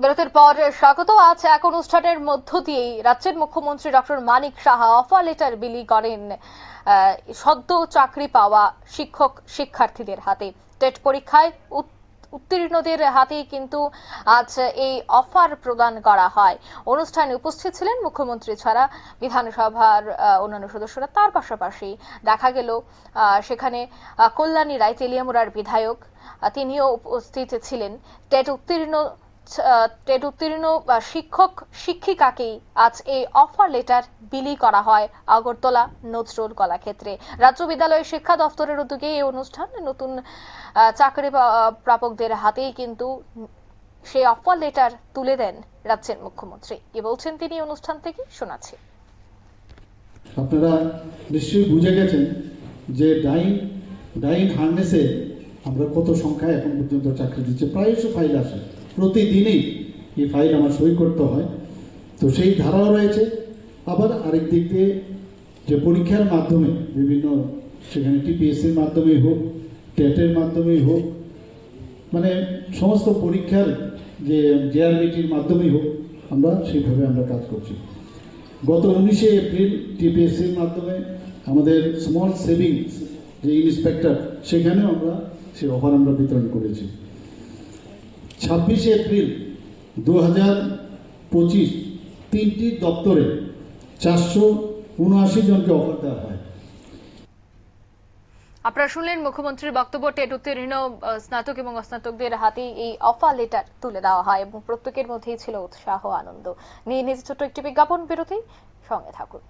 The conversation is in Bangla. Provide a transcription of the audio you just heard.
বিরতির পর স্বাগত। আজ এক অনুষ্ঠানের মধ্য দিয়েই রাজ্যের মুখ্যমন্ত্রী doctor Manik Saha offer letter বিলি করেন সদ্য চাকরি পাওয়া শিক্ষক শিক্ষার্থীদের হাতে। টেট পরীক্ষায় উত- উত্তীর্ণদের হাতে কিন্তু আজ এই অফার প্রদান করা হয়। অনুষ্ঠানে উপস্থিত ছিলেন মুখ্যমন্ত্রী ছাড়া বিধানসভার অন্যান্য সদস্যরা। তার পাশাপাশি দেখা গেল সেখানে কল্যাণী রায় তেলিয়ামুড়ার বিধায়ক তিনিও উপস্থিত ছিলেন। টেট উত্তীর্ণ টেট উত্তীর্ণ শিক্ষক, শিক্ষিকাকেই আজ এই অফার লেটার বিলি করা হয় আগরতলা নজরুল কলাক্ষেত্রে। রাজ্য বিদ্যালয় শিক্ষা দফতরের উদ্যোগে এই অনুষ্ঠান নতুন চাকরি প্রাপকদের হাতেই কিন্তু সেই অফার লেটার তুলে দেন রাজ্যের মুখ্যমন্ত্রী। কি বলছেন তিনি অনুষ্ঠান থেকে? শোনাচ্ছি। আপনারা নিশ্চয়ই বুঝে গেছেন যে ডাইন ডাইন হার্নেসে আমরা কত সংখ্যায় এখন পর্যন্ত চাকরি দিচ্ছে? প্রায়শ ফাইল আসে। প্রতিদিনই এই ফাইল আমার সই করতে হয়। তো সেই ধারাও রয়েছে। আবার আরেক দিক দিয়ে যে পরীক্ষার মাধ্যমে বিভিন্ন সেখানে টিপিএসসির মাধ্যমেই হোক টেটের মাধ্যমেই হোক মানে সমস্ত পরীক্ষার যে জেআরবিটির মাধ্যমেই হোক, আমরা সেইভাবে আমরা কাজ করছি। গত উনিশে এপ্রিল টিপিএসসির মাধ্যমে আমাদের স্মল সেভিংস যে ইন্সপেক্টর সেখানেও আমরা সে অফার আমরা বিতরণ করেছি। ছাব্বিশে এপ্রিল দু হাজার পঁচিশ তিনটি দপ্তরে চারশো উনআশি জনকে অফার দেওয়া হয়। আপনারা শুনলেন মুখ্যমন্ত্রীর বক্তব্য, টেট উত্তীর্ণ স্নাতক এবং অস্নাতকদের হাতে এই অফার লেটার তুলে দেওয়া হয় এবং প্রত্যেকের মধ্যেই ছিল উৎসাহ, আনন্দ। নিয়ে নিজ ছোট্ট একটি বিজ্ঞাপন বিরতি, সঙ্গে থাকুন।